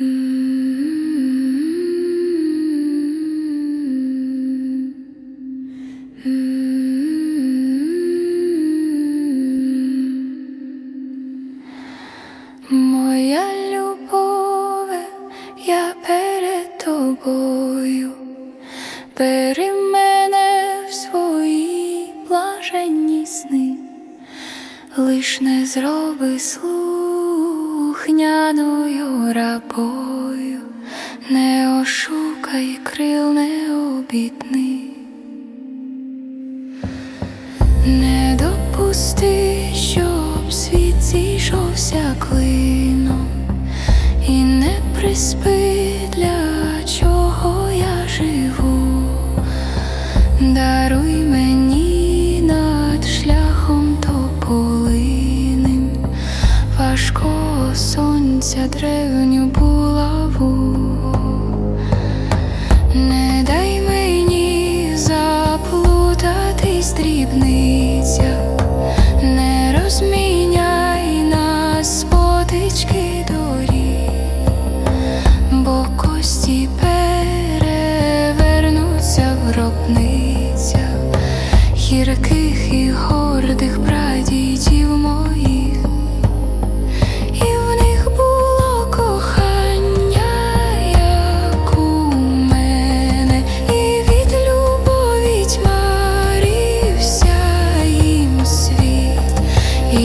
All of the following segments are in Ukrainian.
Моя любове, я перед тобою, бери мене в свої сни, лиш не зроби слухняною рабою, не ошукай крил, не. Не допусти, щоб світ зійшовся клином, і не приспи, сонця древню булаву, не дай мені заплутатись дрібний.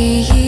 You.